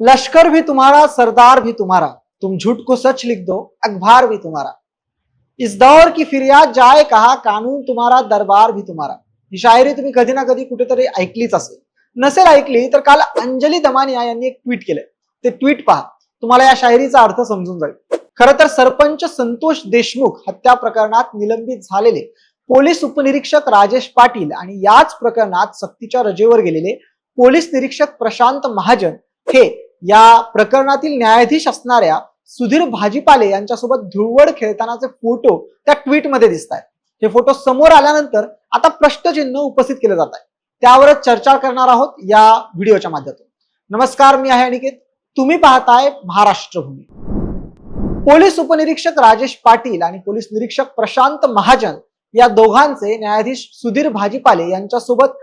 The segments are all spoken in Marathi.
लश्कर भी तुम्हारा सरदार भी तुम्हारा। तुम झूठ को सच लिख दो अखबार भी तुम्हारा। इस दौर की फिर्याद जाए कहा कानून तुम्हारा दरबार भी तुम्हारा। ही शायरी तुम्ही कधी ना कधी कुठेतरी ऐकलीच असेल। नसेल ऐकली तर काल अंजली दमानिया यांनी एक ट्विट केलंय. ते ट्विट पहा. तुम्हाला या शायरीचा अर्थ समजून जाईल. खरं तर सरपंच संतोष देशमुख हत्या प्रकरणात निलंबित झालेले. पोलीस उपनिरीक्षक राजेश पाटील आणि याच प्रकरणात सक्तीच्या रजेवर गेलेले. पोलीस निरीक्षक प्रशांत महाजन हे या प्रकरणातील न्यायाधीश असणाऱ्या सुधीर भाजीपाले यांच्यासोबत धुळवड खेळतानाचे फोटो त्या ट्विटमध्ये दिसत आहेत हे फोटो समोर आल्यानंतर आता प्रश्नचिन्ह उपस्थित केलं जात आहे त्यावरच चर्चा करणार आहोत या व्हिडिओच्या माध्यमातून. नमस्कार मी आहे अनिकेत. तुम्ही पाहताय महाराष्ट्रभूमी. पोलीस उपनिरीक्षक राजेश पाटील आणि पोलीस निरीक्षक प्रशांत महाजन या दोघांचे न्यायाधीश सुधीर भाजीपाले यांच्यासोबत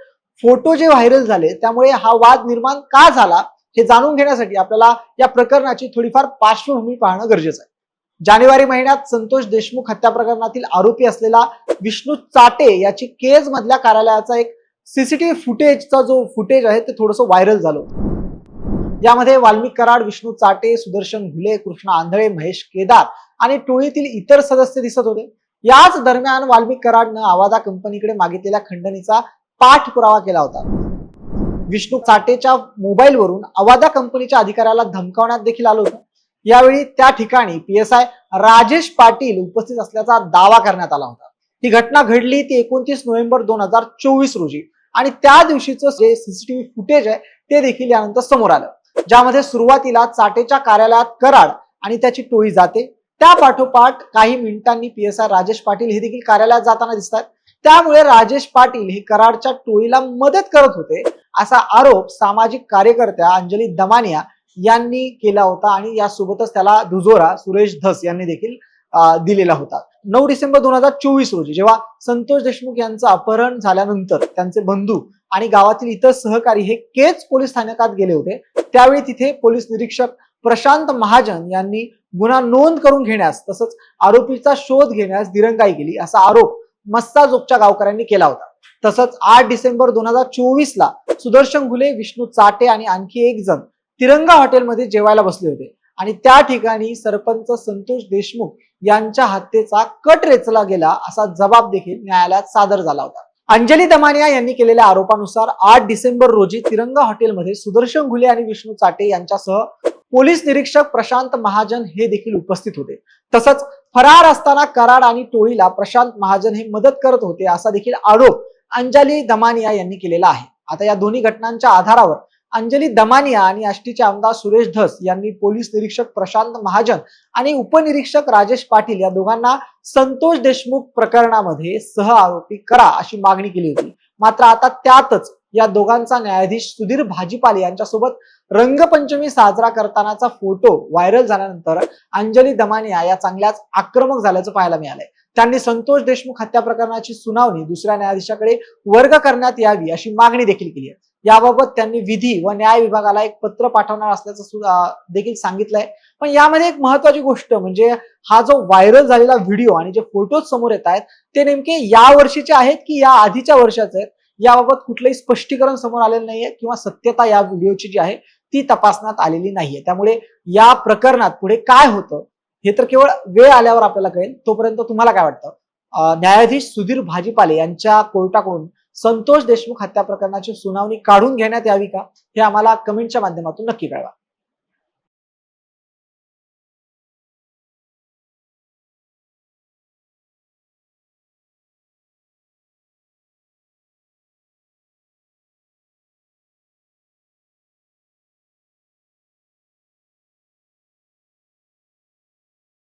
फोटो जे व्हायरल झाले त्यामुळे हा वाद निर्माण का झाला? हे जाणून घेण्यासाठी आपल्याला या प्रकरणाची थोडीफार पार्श्वभूमी पाहणं गरजेचं आहे. जानेवारी महिन्यात संतोष देशमुख हत्या प्रकरणातील आरोपी असलेला विष्णू चाटे याची केज मधल्या कार्यालयाचा एक सीसीटीव्ही फुटेजचा जो फुटेज आहे ते थोडंसं व्हायरल झालं यामध्ये वाल्मिक कराड विष्णू चाटे सुदर्शन घुले कृष्ण आंधळे महेश केदार आणि टोळीतील इतर सदस्य दिसत होते. याच दरम्यान वाल्मिक कराडनं आवादा कंपनीकडे मागितलेल्या खंडणीचा पाठपुरावा केला होता. विष्णू चाटेच्या मोबाईलवरून अवादा कंपनीच्या अधिकाऱ्याला धमकावण्यात देखील आलं होतं. यावेळी त्या ठिकाणी P S I Rajesh Patil उपस्थित असल्याचा दावा करण्यात आला होता. ही घटना घडली ती एकोणतीस नोव्हेंबर दोन हजार चोवीस रोजी. आणि त्या दिवशीचं जे सीसीटीव्ही फुटेज आहे ते देखील यानंतर समोर आलं. ज्यामध्ये सुरुवातीला चाटेच्या कार्यालयात कराड आणि त्याची टोळी जाते. त्या पाठोपाठ काही मिनिटांनी P S I Rajesh Patil हे देखील कार्यालयात जाताना दिसतात. त्यामुळे राजेश पाटील हे कराडच्या टोळीला मदत करत होते असा आरोप सामाजिक कार्यकर्त्या अंजली दमानिया यांनी केला होता आणि यासोबतच त्याला दुजोरा सुरेश धस यांनी देखील दिलेला होता. नऊ डिसेंबर दोन हजार चोवीस रोजी जेव्हा संतोष देशमुख यांचं अपहरण झाल्यानंतर त्यांचे बंधू आणि गावातील इतर सहकारी हे केच पोलीस स्थानकात गेले होते त्यावेळी तिथे पोलीस निरीक्षक प्रशांत महाजन यांनी गुन्हा नोंद करून घेण्यास तसंच आरोपीचा शोध घेण्यास दिरंगाई केली असा आरोप मस्साजोगच्या गावकऱ्यांनी केला होता. तसंच आठ डिसेंबर दोन हजार चोवीस ला सुदर्शन घुले विष्णू चाटे आणि आणखी एक जण तिरंगा हॉटेलमध्ये जेवायला बसले होते. आणि त्या ठिकाणी सरपंच संतोष देशमुख यांच्या हत्येचा कट रेचला गेला असा जबाब देखील न्यायालयात सादर झाला होता. अंजली दमानिया यांनी केलेल्या आरोपानुसार आठ डिसेंबर रोजी तिरंगा हॉटेलमध्ये सुदर्शन घुले आणि विष्णू चाटे यांच्यासह पोलीस निरीक्षक प्रशांत महाजन हे देखील उपस्थित होते. तसंच फरार असताना कराड आणि टोळीला प्रशांत महाजन हे मदत करत होते असा देखील आरोप अंजली दमानिया यांनी केलेला आहे. आता या दोन्ही घटनांच्या आधारावर अंजली दमानिया आणि आष्टीचे आमदार सुरेश धस यांनी पोलीस निरीक्षक प्रशांत महाजन आणि उपनिरीक्षक राजेश पाटील या दोघांना संतोष देशमुख प्रकरणामध्ये सह आरोपी करा अशी मागणी केली होती. मात्र आता त्यातच या दोघांचा न्यायाधीश सुधीर भाजीपाले यांच्यासोबत रंगपंचमी साजरा करतानाचा फोटो व्हायरल झाल्यानंतर अंजली दमानिया या चांगल्याच आक्रमक झाल्याचं पाहायला मिळालंय. त्यांनी संतोष देशमुख हत्या प्रकरणाची सुनावणी दुसऱ्या न्यायाधीशाकडे वर्ग करण्यात यावी अशी मागणी देखील केली आहे. याबाबत त्यांनी विधी व न्याय विभागाला एक पत्र पाठवणार असल्याचं देखील सांगितलंय. पण यामध्ये एक महत्वाची गोष्ट म्हणजे हा जो व्हायरल झालेला व्हिडिओ आणि जे फोटोज समोर येत आहेत ते नेमके या वर्षीचे आहेत की या आधीच्या वर्षाचे आहेत? याबाबत कुठलंही स्पष्टीकरण समोर आलेलं नाहीये किंवा सत्यता या व्हिडिओची जी आहे ती तपासण्यात आलेली नाहीये. त्यामुळे या प्रकरणात पुढे काय होतं हे तर केवळ वेळ आल्यावर आपल्याला कळेल. तोपर्यंत तुम्हाला काय वाटतं? न्यायाधीश सुधीर भाजीपाले यांच्या कोर्टाकडून संतोष देशमुख हत्या प्रकरणाची सुनावणी काढून घेण्यात यावी का? हे आम्हाला कमेंटच्या माध्यमातून नक्की कळवा.